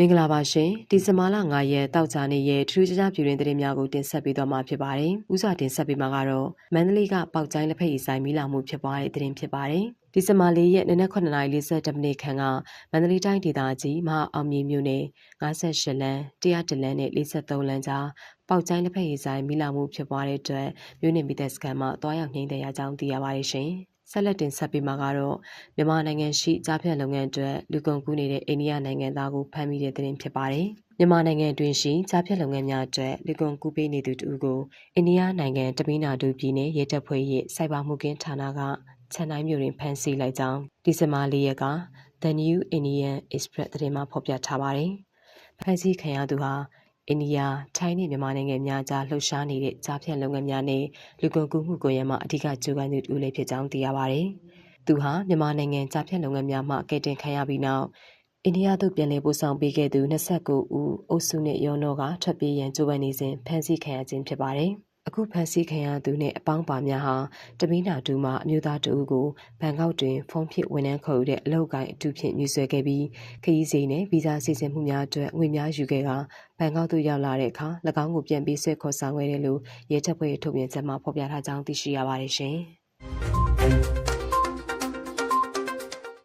မင်္ဂလာပါရှင်ဒီဇင်ဘာလ9ရက်တောက်ကြနေ့ရဲ့ထူးခြားခြားပြည်တွင်သတင်းများကိုတင်ဆက်ပေးသွားမှာဖြစ်ပါတယ်။ဦးစွာတင်ဆက်ပေးမှာကတော့မန္တလေးကပေါက်ကျိုင်းလက်ဖက်ရည်ဆိုင်မိလာမှုဖြစ်ပွားတဲ့သတင်းဖြစ်ပါတယ်။ဒီဇင်ဘာ၄ရက်နနက်9:42မိနစ်ခန့်ကမန္တလေးတိုင်းဒေသကြီးမဟာအောင်မြေမြို့နယ်58လမ်း100လမ်းနဲ့43လမ်းကြားပေါက်ကျိုင်းလက်ဖက်ရည်ဆိုင်မိလာမှုဖြစ်ပွားတဲ့အတွက်မြို့နယ်ပြည်သက်စခန်းမှာတွားရောက်နှိမ့်တဲ့ရကြောင်းသိရပါတယ်ရှင်။ ဆက်လက်တင်ဆက်ပေးမှာကတော့မြန်မာနိုင်ငံရှိကြားဖြတ်လုပ်ငန်းအတွက်လူကုန်ကူးနေတဲ့အိန္ဒိယနိုင်ငံသားကိုဖမ်းမိတဲ့တဲ့တင်ဖြစ်ပါတယ်။မြန်မာနိုင်ငံတွင်ရှိကြားဖြတ်လုပ်ငန်းများအတွက်လူကုန်ကူးပေးနေသူတူကိုအိန္ဒိယနိုင်ငံတပင်းနာဒူပြည်နယ်ရဲတပ်ဖွဲ့၏စိုက်ဘာမှုကင်းဌာနကချန်တိုင်းမြို့တွင်ဖမ်းဆီးလိုက်ကြောင်းဒီဇင်ဘာ၄ရက်က The New Indian Express သတင်းမှာဖော်ပြထားပါတယ်။ဖမ်းဆီးခံရသူဟာ အိန္ဒိယထိုင်းနဲ့မြန်မာနိုင်ငံများကြားလှုပ်ရှားနေတဲ့ကြားဖြတ်လုပ်ငန်းများနဲ့လူကုန်ကူးမှုကိုရမှာအဓိကကြိုးပမ်းသူတူလည်းဖြစ်ကြောင်းသိရပါတယ်။သူဟာမြန်မာနိုင်ငံကြားဖြတ်လုပ်ငန်းများမှကယ်တင်ခံရပြီးနောက်အိန္ဒိယသို့ပြန်လည်ပို့ဆောင်ပေးခဲ့သူ29ဦးအုပ်စုနဲ့ရောနောကထွက်ပြေးရန်ကြိုးပမ်းနေစဉ်ဖမ်းဆီးခံရခြင်းဖြစ်ပါတယ်။ အခုဖမ်းဆီးခံရသူနဲ့အပေါင်းပါများဟာတမီးနာတူမှအမျိုးသားတဦးကိုဘန်ကောက်တွင် ဖုန်းဖြင့်ဝန်ထမ်းခေါ်ယူတဲ့အလုပ်ကိုင်အတူဖြင့်ညှိဆွဲခဲ့ပြီးခရီးစဉ်နဲ့ဗီဇာစီစဉ်မှုများအတွက်ငွေများယူခဲ့ကဘန်ကောက်သို့ရောက်လာတဲ့အခါ၎င်းကိုပြန်ပြီးဆွဲခေါ်ဆောင်ခဲ့တယ်လို့ရဲတပ်ဖွဲ့ထုတ်ပြန်ချက်မှာဖော်ပြထားကြောင်းသိရှိရပါတယ်ရှင်။